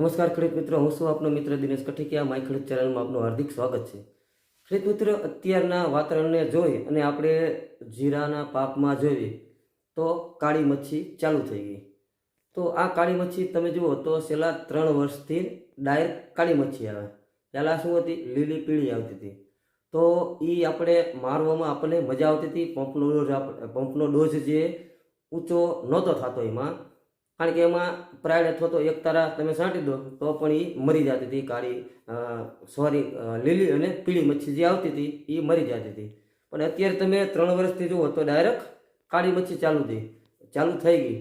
નમસ્કાર ખેડૂત મિત્રો, હું છું આપનો મિત્ર દિનેશ કઠેકિયા. માય ખેડૂત ચેનલમાં આપનું હાર્દિક સ્વાગત છે. ખેડૂત મિત્રો, અત્યારના વાતાવરણને જોઈ અને આપણે જીરાના પાકમાં જોઈએ તો કાળી મચ્છી ચાલુ થઈ ગઈ. તો આ કાળી મચ્છી તમે જુઓ તો છેલ્લા ત્રણ વર્ષથી ડાયરેક્ટ કાળી મચ્છી આવે. પહેલાં શું હતી? લીલી પીળી આવતી હતી. તો એ આપણે મારવામાં આપણને મજા આવતી હતી. પંપનો પંપનો ડોઝ જે ઊંચો નહોતો થતો એમાં. કારણ કે એમાં પ્રાણ અથવા તો એક તારા તમે છાંટી દો, તો પણ એ મરી જતી હતી, કાળી સોરી લીલી અને પીળી મચ્છી જે આવતી હતી એ મરી જતી હતી. પણ અત્યારે તમે ત્રણ વર્ષથી જુઓ તો ડાયરેક્ટ કાળી મચ્છી ચાલુ થઈ ચાલુ થઈ ગઈ.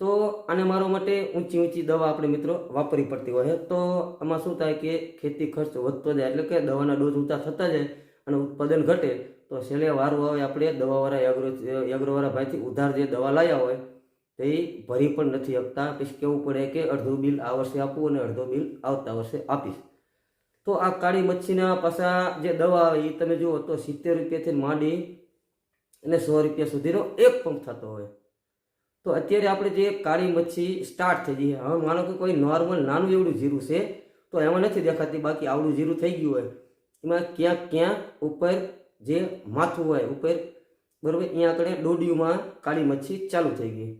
તો આને મારવા માટે ઊંચી ઊંચી દવા આપણે મિત્રો વાપરવી પડતી હોય. તો આમાં શું થાય કે ખેતી ખર્ચ વધતો જાય, એટલે કે દવાના ડોઝ ઊંચા થતા જાય અને ઉત્પાદન ઘટે, તો છેલ્લે વારું આવે આપણે દવાવાળા એગ્રો એગ્રોવાળા ભાઈથી ઉધાર જે દવા લાવ્યા હોય તે ભરી પણ નથી શકતા પછી કેવું પડે કે અડધું બિલ આ વર્ષે આપવું અને અડધો બિલ આવતા વર્ષે આપીશ. તો આ કાળી મચ્છીના પાછા જે દવા આવે એ તમે જુઓ તો સિત્તેર રૂપિયાથી માંડી અને સો રૂપિયા સુધીનો એક પંપ થતો હોય. તો અત્યારે આપણે જે કાળી મચ્છી સ્ટાર્ટ થઈ ગઈ હવે માનો કે કોઈ નોર્મલ નાનું એવડું જીરું છે, તો એમાં નથી દેખાતી. બાકી આવડું જીરું થઈ ગયું હોય. એમાં ક્યાંક ક્યાંક ઉપર જે માથું હોય, ઉપર બરાબર અહીંયા આગળ ડોડિયુમાં કાળી મચ્છી ચાલુ થઈ ગઈ.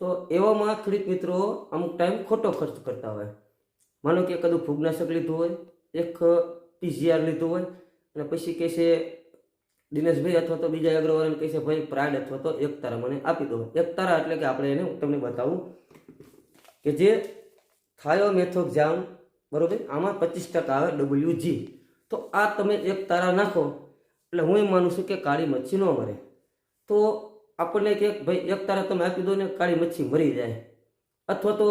તો એવામાં ખેડૂત મિત્રો અમુક ટાઈમ ખોટો ખર્ચ કરતા હોય. માનો કે કદું ફૂગનાશક લીધું હોય, એક પીસીઆર લીધું હોય, અને પછી કહેશે દિનેશભાઈ અથવા તો બીજા અગ્રવાળાને કહેશે ભાઈ પ્રાઇડ અથવા તો એક તારા મને આપી દો. એક તારા એટલે કે આપણે એને તમને બતાવું કે જે થાયો મેથોક જામ બરોબર? આમાં પચીસ ટકા આવે ડબલ્યુ જી તો આ તમે એક તારા નાખો. એટલે હું એમ માનું છું કે કાળી મચ્છી ન મરે. તો આપણને કે ભાઈ, એક તારા તમે આપી દો ને કાળી મચ્છી મરી જાય. અથવા તો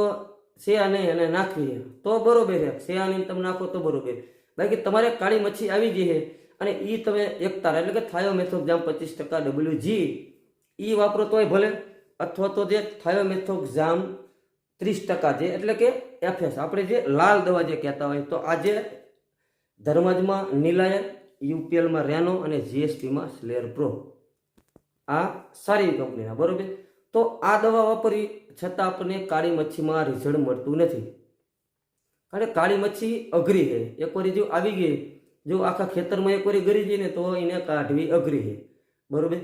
શેયા નહીં અને નાખવી તો બરોબર છે. શેયાને તમે નાખો તો બરોબર. બાકી તમારે કાળી મચ્છી આવી જઈએ અને એ તમે એક તારા, એટલે કે થાયો મેથોક્ઝામ પચીસ ટકા ડબલ્યુ જી. એ વાપરો તોય ભલે. અથવા તો જે થાયો મેથોક્ઝામ ત્રીસ ટકા જે, એટલે કે એફએસ. આપણે જે લાલ દવા જે કહેતા હોય તો આજે ધર્મજમાં નીલાયન, યુપીએલમાં રેનો અને જીએસટીમાં સ્લેર પ્રો. આ સારી કંપનીના બરોબર? તો આ દવા વાપરી છતાં આપણને કાળી મચ્છીમાં રિઝલ્ટ મળતું નથી. કારણ કે કાળી મચ્છી અઘરી છે. એક વાર જો આવી ગઈ, જો આખા ખેતરમાં એક વાર ગરી ગઈ ને તો એને કાઢવી અઘરી છે. બરોબર?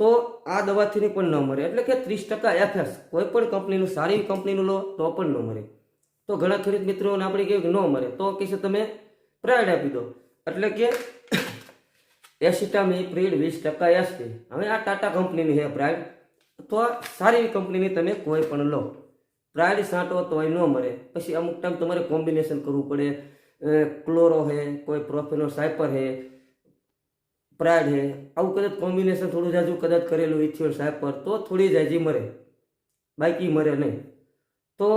તો આ દવાથી પણ ન મળે એટલે કે ત્રીસ ટકા એફએસ, કોઈ પણ કંપનીનું, સારી કંપનીનું લો તો પણ ન મળે તો ઘણા ખેડૂત મિત્રોને આપણે કહ્યું ન મળે તો કહેશે તમે પ્રાઇડ આપી દો. એટલે કે એસિટામી પ્રીડ વીસ ટકા એસટી હવે આ ટાટા કંપનીની છે પ્રાઇડ. તો સારી કંપનીની તમે કોઈ પણ લો. પ્રાઇડ છાંટો તોય ન મળે. પછી અમુક ટાઈમ તમારે કોમ્બિનેશન કરવું પડે. ક્લોરો છે, કોઈ પ્રોફેનો સાયપર છે, પ્રાઇડ છે. આવું કદાચ કોમ્બિનેશન થોડું જાજુ કદાચ કરેલું ઇથિયોલ સાયપર, તો થોડી જાજી મરે. બાકી મરે નહીં. તો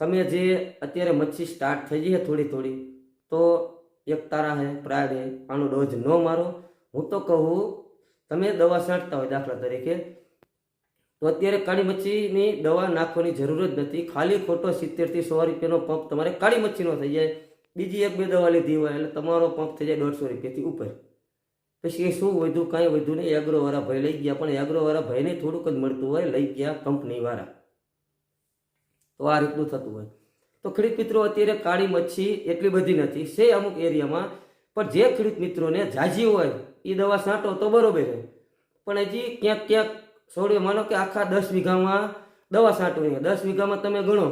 તમે જે અત્યારે મચ્છી સ્ટાર્ટ થઈ ગઈ છે થોડી થોડી, તો એક તારા હે, પ્રાય હે આનો ડોઝ ન મારો. હું તો કહું, તમે દવા છાંટતા હોય દાખલા તરીકે, તો અત્યારે કાળી મચ્છીની દવા નાખવાની જરૂર જ નથી. ખાલી ખોટો સિત્તેરથી સો રૂપિયાનો પંપ તમારે કાળી મચ્છીનો થઈ જાય. બીજી એક બે દવા લીધી હોય એટલે તમારો પંપ થઈ જાય દોઢસો રૂપિયાથી ઉપર. પછી એ શું વધ્યું કાંઈ વધ્યું નહીં. એગ્રોવાળા ભાઈ લઈ ગયા, પણ એગ્રોવાળા ભાઈને થોડુંક જ મળતું હોય, લઈ ગયા કંપનીવાળા. તો આ રીતનું થતું હોય. તો ખેડૂત મિત્રો, અત્યારે કાળી મચ્છી એટલી બધી નથી, છે અમુક એરિયામાં. પણ જે ખેડૂત મિત્રોને જાજી હોય એ દવા છાંટો તો બરોબર છે. પણ હજી ક્યાંક ક્યાંક છોડ્યો માનો કે આખા દસ વીઘામાં દવા છાંટવી દસ વીઘામાં તમે ગણો,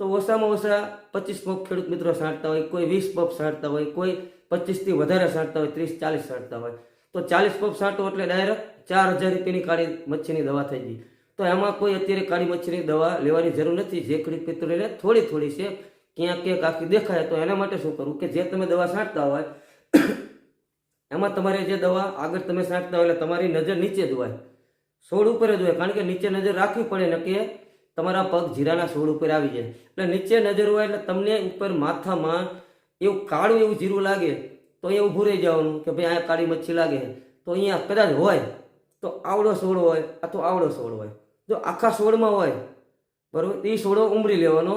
તો ઓછામાં ઓછા પચીસ પંપ ખેડૂત મિત્રો છાંટતા હોય, કોઈ વીસ પંપ છાંટતા હોય, કોઈ પચીસથી વધારે છાંટતા હોય, ત્રીસ ચાલીસ છાંટતા હોય. તો ચાલીસ પંપ છાંટો એટલે ડાયરેક્ટ ચાર હજાર રૂપિયાની કાળી મચ્છીની દવા થઈ ગઈ. તો એમાં કોઈ અત્યારે કાળી મચ્છીની દવા લેવાની જરૂર નથી. જે ખેડૂત મિત્રોને થોડી થોડી છે. ક્યાંક ક્યાંક આખી દેખાય તો એના માટે શું કરવું કે જે તમે દવા છાંટતા હોય, એમાં તમારે જે દવા આગળ તમે છાંટતા હોય એટલે તમારી નજર નીચે જ હોય. છોડ ઉપર જ હોય, કારણ કે નીચે નજર રાખવી પડે, ને કે તમારા પગ જીરાના છોડ ઉપર આવી જાય. એટલે નીચે નજર હોય એટલે તમને ઉપર માથામાં એવું કાળું એવું જીરું લાગે, તો અહીંયા ઊભું રહી જવાનું કે ભાઈ આ કાળી મચ્છી લાગે. તો અહીંયા કદાચ હોય, તો આવડો છોડ હોય અથવા આવડો છોડ હોય. જો આખા છોડમાં હોય, બરાબર? એ છોડો ઉમરી લેવાનો.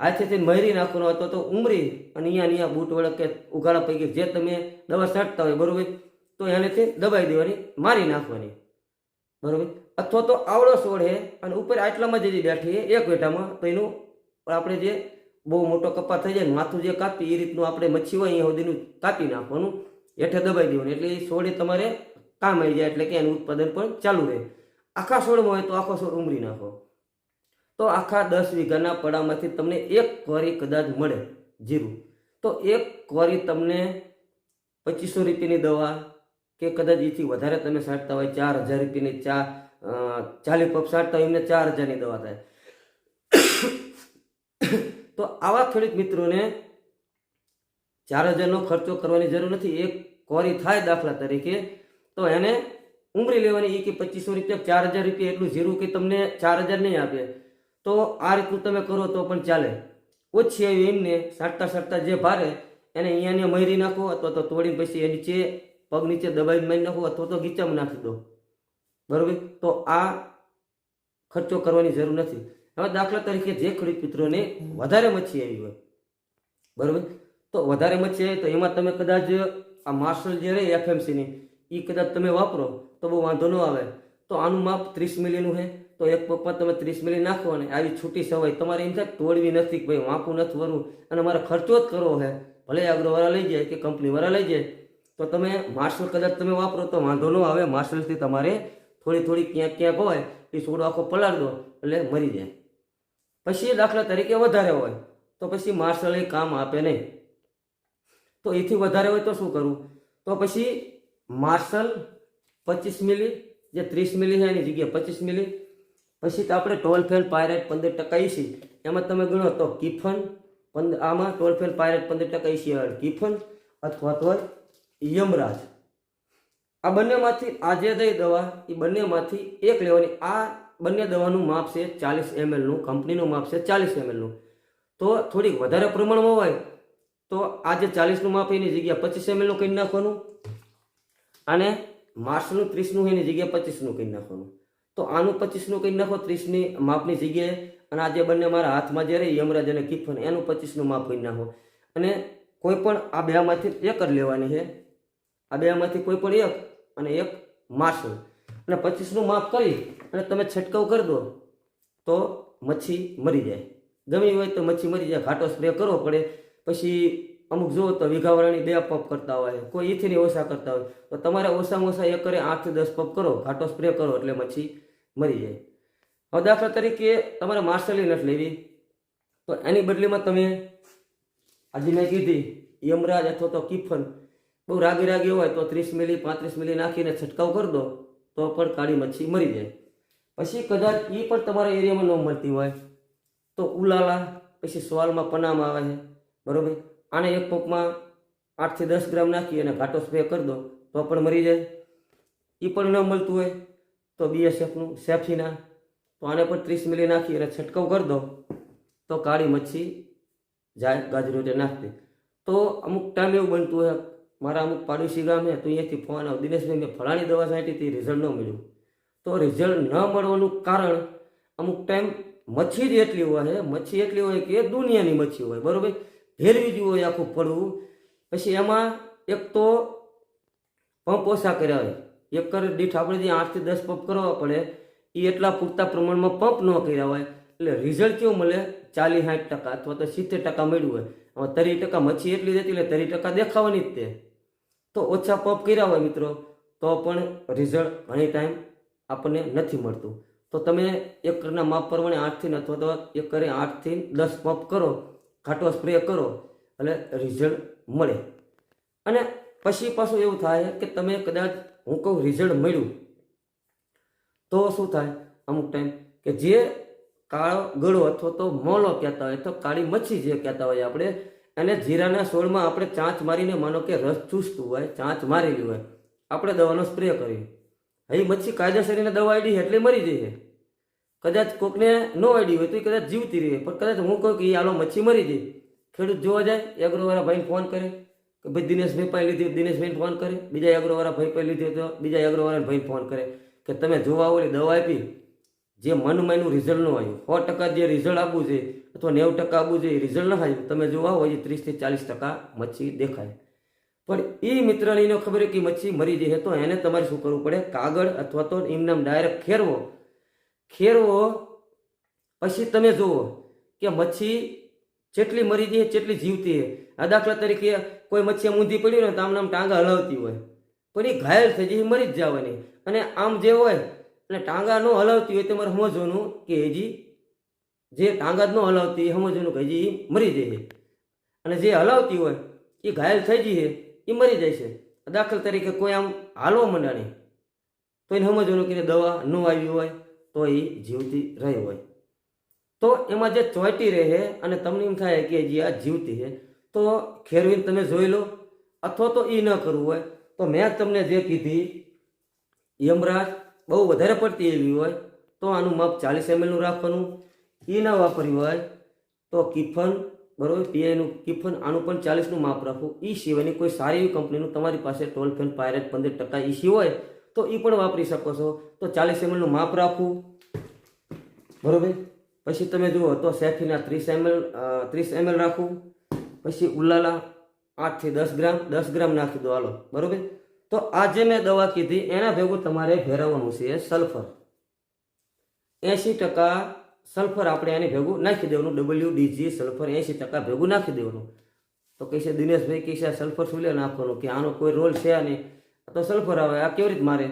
હાથેથી મહેરી નાખવાનો હતો તો ઉમરી અને અહીંયા અહીંયા બૂટ વડે કે ઉઘાડા પૈકી જે તમે દવા છાંટતા હોય, બરોબર? તો એનેથી દબાઈ દેવાની, મારી નાખવાની. બરોબર? અથવા તો આવડો છોડ છે અને ઉપર આટલામાં જ બેઠી એક વેટામાં તો એનું આપણે જે બહુ મોટો કપા થઈ જાય માથું જે કાપી એ રીતનું આપણે મચ્છી હોય અહીંયા સુધીનું કાપી નાખવાનું. હેઠે દબાઈ દેવાનું. એટલે એ છોડે તમારે કામ આવી જાય, એટલે કે એનું ઉત્પાદન પણ ચાલુ રહે. આખા છોડમાં હોય તો આખો છોડ ઉમરી નાખો. તો આખા દસ વીઘાના પડામાંથી તમને એક કોરી કદાચ મળે જીરું. તો એક કોરી તમને પચીસો રૂપિયાની દવા કે કદાચ એથી વધારે તમે સાંટતા હોય, ચાર હજાર રૂપિયાની ચા ચાલી પપ સાટતા હોય એમને ચાર હજારની દવા થાય. તો આવા ખેડૂત મિત્રોને ચાર હજારનો ખર્ચો કરવાની જરૂર નથી. એક કોરી થાય દાખલા તરીકે, તો એને ઉમરી લેવાની એ કે પચીસો રૂપિયા ચાર હજાર રૂપિયા એટલું જીરું કે તમને ચાર હજાર નહીં આપે. તો આ રીતનું તમે કરો તો પણ ચાલે. ઓછી આવી એમને સાટતા સાટતા જે ભારે, એને અહીંયાને મરી નાખો અથવા તો તોડીને પછી એ નીચે પગ નીચે દબાઈને મારી નાખો અથવા તો ગીચામાં નાખી દો. બરાબર? તો આ ખર્ચો કરવાની જરૂર નથી. હવે દાખલા તરીકે જે ખેડૂત મિત્રોને વધારે મચ્છી આવી હોય, બરાબર? તો વધારે મચ્છી આવી તો એમાં તમે કદાચ આ માર્શલ જે રહે, એફએમસીની એ કદાચ તમે વાપરો. તો બહુ વાંધો ન આવે. તો આનું માપ ત્રીસ મિલીનું છે તો એક પગમાં તમે ત્રીસ મિલી નાખો અને આવી છૂટી સવાય તમારે એમ થાય તોડવી નથી કે ભાઈ વાંકું નથી વરવું. અને મારે ખર્ચો જ કરવો છે ભલે અગ્રવાળા લઈ જાય કે કંપનીવાળા લઈ જાય. તો તમે માર્શલ કદાચ તમે વાપરો તો વાંધો ન આવે. માર્શલથી તમારે થોડી થોડી ક્યાંક ક્યાંક હોય એ છોડો આખો પલાળ દો એટલે મરી જાય. પછી દાખલા તરીકે વધારે હોય. તો પછી માર્શલ એ કામ આપે નહીં. તો એથી વધારે હોય તો શું કરવું તો પછી માર્શલ પચીસ મિલી, જે ત્રીસ મિલી છે એની જગ્યાએ પચીસ મિલી. પછી તો આપણે ટોલ ફેલ પાયરેટ પંદર ટકા ઈસી. એમાં તમે ગણો તો કિફન પંદર આમાં ટોલ ફેલ પાયરેટ પંદર ટકા ઈસી આવે. કિફન અથવા તો યમરાજ. આ બંનેમાંથી આજે દઈ દવા એ બંનેમાંથી એક લેવાની. આ બંને દવાનું માપ છે ચાલીસ એમએલનું, કંપનીનું માપ છે ચાલીસ એમએલનું. તો થોડીક વધારે પ્રમાણમાં હોય, તો આ જે ચાલીસનું માપ એની જગ્યાએ પચીસ એમએલનું કરી નાખવાનું. અને માર્સનું ત્રીસનું એની જગ્યાએ પચીસનું કરી નાખવાનું. તો આનું પચીસનું કરી નાખો, ત્રીસની માપની જગ્યાએ, અને આ જે બંને મારા હાથમાં જે રહી, યમરાજ અને કિફન એનું પચીસનું માપ કરી નાખો. અને કોઈ પણ આ બેમાંથી એક જ લેવાની છે. આ બેમાંથી કોઈ પણ એક અને એક માર્શલ અને પચીસનું માપ કરી, અને તમે છંટકાવ કરી દો, તો મચ્છી મરી જાય. ગમી હોય તો મચ્છી મરી જાય. ઘાટો સ્પ્રે કરવો પડે. પછી અમુક જુઓ તો વીઘાવાળાની બે પંપ કરતા હોય, કોઈ ઈથીની ઓછા કરતા હોય, તો તમારે ઓછામાં ઓછા એકરે આઠથી દસ પંપ કરો, ઘાટો સ્પ્રે કરો એટલે મચ્છી મરી જાય. હવે દાખલા તરીકે તમારે માર્શલી નથી લેવી. તો એની બદલીમાં તમે આજે મેં કીધી, યમરાજ અથવા તો કિફન, બહુ રાગી રાગી હોય તો ત્રીસ મિલી, પાંત્રીસ મિલી નાખીને છંટકાવ કરી દો, તો પણ કાળી મચ્છી મરી જાય. પછી કદાચ એ પણ તમારા એરિયામાં ન મળતી હોય, તો ઉલાલા, પછી સવાલમાં પનામાં આવે છે, બરોબર? આને એક પંપમાં આઠથી દસ ગ્રામ નાખી અને ઘાટો સ્પ્રે કરી દો, તો પણ મરી જાય. એ પણ ન મળતું હોય તો બીએસએફનું સેફીના તો આને પણ ત્રીસ મિલી નાખી અને છંટકાવ કરી દો, તો કાળી મચ્છી જાય ગાજરોટે નાખતી તો અમુક ટાઈમ એવું બનતું હોય, મારા અમુક પાડોશી ગામ તો અહીંયાથી ફોન આવ, દિનેશભાઈ મેં ફલાણી દવા છાંટી હતી રિઝલ્ટ ન મળ્યું. તો રિઝલ્ટ ન મળવાનું કારણ અમુક ટાઈમ મચ્છી જ એટલી હોય મચ્છી એટલી હોય કે દુનિયાની મચ્છી હોય, બરોબર? ભેરવી જ હોય આખું પડવું પછી એમાં એક તો પંપ ઓછા કર્યા હોય. એકર દીઠ આપણે જે આઠથી દસ પંપ કરવા પડે એ એટલા પૂરતા પ્રમાણમાં પંપ ન કર્યા હોય. એટલે રિઝલ્ટ કેવું મળે? ચાલીસ સાઠ ટકા અથવા તો સિત્તેર ટકા મળ્યું હોય. હવે તરી ટકા મચ્છી એટલી રહેતી એટલે તરી ટકા દેખાવાની જ તે. તો ઓછા પંપ કર્યા હોય મિત્રો, તો પણ રિઝલ્ટ ઘણી ટાઈમ આપણને નથી મળતું. તો તમે એકરના માપ પ્રમાણે આઠથી અથવા તો એકરે આઠથી દસ પંપ કરો ઘાટો સ્પ્રે કરો એટલે રિઝલ્ટ મળે. અને પછી પાછું એવું થાય કે તમે કદાચ, હું કહું રિઝલ્ટ મળ્યું, તો શું થાય? અમુક ટાઈમ કે જે કાળો ગળો અથવા તો મોલો કહેતા હોય તો કાળી મચ્છી જે કહેતા હોય આપણે અને જીરાના સોળમાં આપણે ચાંચ મારીને, માનો કે રસ ચૂસતું હોય, ચાંચ મારેલી હોય, આપણે દવાનો સ્પ્રે કરીએ હવે મચ્છી કાયદેસરીને દવા આઈડી એટલે મરી જઈએ. કદાચ કોકને ન આઈડી હોય તો એ કદાચ જીવતી રહે. પણ કદાચ હું કહું કે એ આલો મચ્છી મરી જાય. ખેડૂત જોવા જાય, એગ્રોવાળા ભાઈને ફોન કરે કે ભાઈ દિનેશભાઈ પાસે લીધી દિનેશભાઈને ફોન કરે. બીજા એગ્રોવાળા ભાઈ પાસે લીધી તો બીજા એગ્રોવાળાને ભાઈને ફોન કરે. કે તમે જોવા આવો દવા આપી. જે મનમાયનું રિઝલ્ટ ન આવ્યું. સો ટકા જે રિઝલ્ટ આપવું છે અથવા નેવું ટકા આપવું છે એ રિઝલ્ટ ન આવ્યું તમે જોવા હોય ત્રીસથી ચાલીસ ટકા મચ્છી દેખાય. પણ એ મિત્રને ખબર કે મચ્છી મરી જાય તો એને તમારે શું કરવું પડે? કાગળ અથવા તો એમનામ ડાયરેક્ટ ખેરવો. ખેરવો, પછી તમે જુઓ કે મચ્છી જેટલી મરી જઈએ જેટલી જીવતી હે. આ દાખલા તરીકે કોઈ મચ્છી આમ ઊંધી પડી હોય તો આમ નામ ટાંગા હલાવતી હોય. પણ એ ઘાયલ થઈ જાય મરી જ જવાની. અને આમ જે હોય, અને ટાંગા ન હલાવતી હોય તમારે સમજવાનું કે હજી જે ટાંગા જ ન હલાવતી એ સમજવાનું કે હજી મરી જાય અને જે હલાવતી હોય, એ ઘાયલ થઈ જઈએ એ મરી જાય છે. દાખલા તરીકે કોઈ આમ હાલવા મંડાણી તો એને સમજવાનું કે દવા ન આવી હોય. તો એ જીવતી રહી હોય. તો એમાં જે ચોંટી રહે અને તમને એમ થાય કે જે આ જીવતી છે, તો ખેરવીને તમે જોઈ લો. અથવા તો એ ન કરવું હોય. તો મેં તમને જે કીધી, યમરાજ બહુ વધારે પડતી એવી હોય, તો આનું માપ ચાલીસ એમએલનું રાખવાનું. એ ના વાપર્યું હોય, તો કિફન, બરોબર પીઆઈનું કિફન, આનું પણ ચાલીસનું માપ રાખવું. એ સિવાયની કોઈ સારી એવી કંપનીનું તમારી પાસે ટોલ ફેન, પાયરેટ, પંદર ટકા ઈસી હોય તો એ પણ વાપરી શકો છો. તો ચાલીસ એમએલનું માપ રાખવું. બરોબર? પછી તમે જુઓ, તો સેફીના ત્રીસ એમએલ ત્રીસ એમએલ રાખવું. પછી ઉલાલા આઠથી દસ ગ્રામ દસ ગ્રામ નાખી દો, હાલો. બરોબર? તો આ જે મેં દવા કીધી, એના ભેગું તમારે ભેરવવાનું છે સલ્ફર. એંશી ટકા સલ્ફર આપણે એને ભેગું નાખી દેવાનું. ડબલ્યુ ડીજી સલ્ફર એંશી ટકા ભેગું નાખી દેવાનું. તો કહે છે દિનેશભાઈ કહે સલ્ફર શું લે નાખવાનું? કે આનો કોઈ રોલ છે નહીં? તો સલ્ફર આવે, આ કેવી રીતે મારે?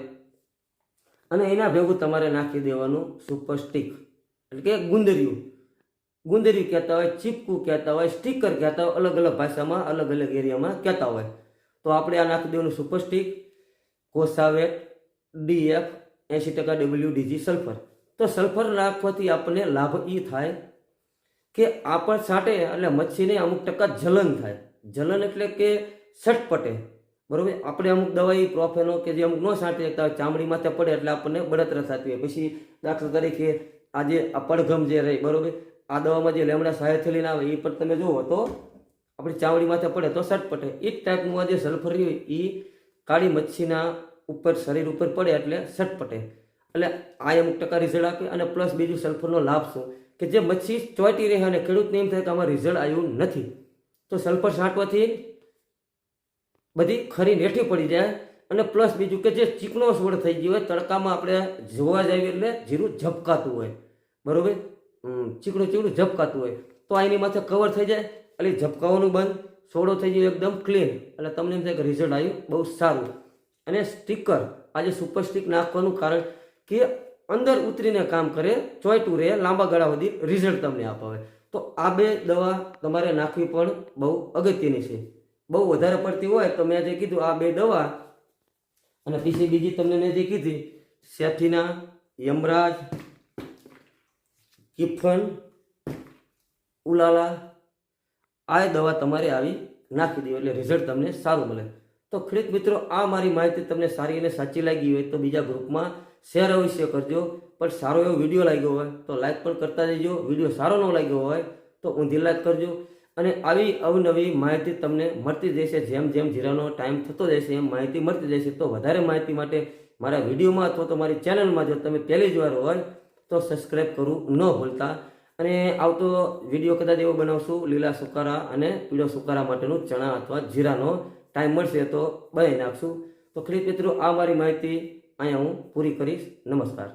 અને એના ભેગું તમારે નાખી દેવાનું સુપર સ્ટીક એટલે કે ગુંદરિયું. ગુંદરિયું કહેતા હોય, ચીપકું કહેતા હોય સ્ટીકર કહેતા હોય, અલગ અલગ ભાષામાં, અલગ અલગ એરિયામાં કહેતા હોય. તો આપણે આ નાખી દેવાનું સુપર સ્ટીક કોસાવેટ, ડીએફ, એંશી ટકા ડબલ્યુ ડીજી સલ્ફર. તો સલ્ફર નાખવાથી આપણને લાભ એ થાય કે આપણ છાંટે એટલે મચ્છીને અમુક ટકા જલન થાય. જલન એટલે કે સટપટે બરોબર? આપણે અમુક દવાઈ, પ્રોફેનો કે જે અમુક ન છાંટી શકતા હોય ચામડી માથે પડે એટલે આપણને બળતરા થતી હોય. પછી દાખલા તરીકે આ પડઘમ જે રહી, બરોબર? આ દવામાં જે લેમડા સાયથેલીન આવે, એ પણ તમે જુઓ તો આપણી ચામડી માથે પડે તો સટપટે. એ જ ટાઈપનું આ જે સલ્ફર રહ્યું, એ કાળી મચ્છીના ઉપર, શરીર ઉપર પડે એટલે સટપટે. એટલે આ અમુક ટકા રિઝલ્ટ આપે અને પ્લસ બીજું સલ્ફરનો લાભ શું? કે જે મચ્છી ચોંટી રહે અને ખેડૂતને એમ થાય કે આમાં રિઝલ્ટ આવ્યું નથી. તો સલ્ફર છાંટવાથી બધી ખરી નેઠી પડી જાય અને પ્લસ બીજું કે જે ચીકણો સોળ થઈ ગયો હોય, તડકામાં આપણે જોવા જઈએ એટલે જીરું ઝપકાતું હોય. બરાબર? ચીકણું ચીકણું ઝપકાતું હોય. તો આ એની માથે કવર થઈ જાય, એટલે ઝપકાવાનું બંધ, સોડો થઈ ગયો એકદમ ક્લીન એટલે તમને એમ થાય કે રિઝલ્ટ આવ્યું બહુ સારું. અને સ્ટીકર આજે સુપર સ્ટીક નાખવાનું કારણ કે અંદર ઉતરીને કામ કરે ચોઈટું રહે, લાંબા ગાળા સુધી રિઝલ્ટ તમને અપાવે તો આ બે દવા તમારે નાખવી પણ બહુ અગત્યની છે. બહુ વધારે પડતી હોય તો મેં જે કીધું આ બે દવા અને પછી બીજી તમને મેં જે કીધી સેફીના યમરાજ, કિફન, ઉલાલા, આ દવા તમારે આવી નાખી દો એટલે રિઝલ્ટ તમને સારું મળે. તો ખેડૂત મિત્રો, આ મારી માહિતી તમને સારી અને સાચી લાગી હોય તો બીજા ગ્રુપમાં શેર અવશ્ય કરજો. પણ સારો એવો વીડિયો લાગ્યો હોય તો લાઈક પણ કરતા જજો. વીડિયો સારો ન લાગ્યો હોય તો ઊંધી લાઈક કરજો. અને આવી અવનવી માહિતી તમને મળતી જશે જેમ જેમ જીરાનો ટાઈમ થતો જશે, એમ માહિતી મળતી જશે તો વધારે માહિતી માટે મારા વિડીયોમાં અથવા તો મારી ચેનલમાં જો તમે પહેલી જ વાર હોય, તો સબસ્ક્રાઈબ કરવું ન ભૂલતા. અને આવતો વીડિયો કદાચ એવો બનાવશું, લીલા સુકારા અને પીળો સુકારા માટેનું ચણા અથવા જીરાનો ટાઈમ મળશે તો બનાવી નાખશું. તો ખેડૂત મિત્રો, આ મારી માહિતી અહીંયા હું પૂરી કરીશ. નમસ્કાર.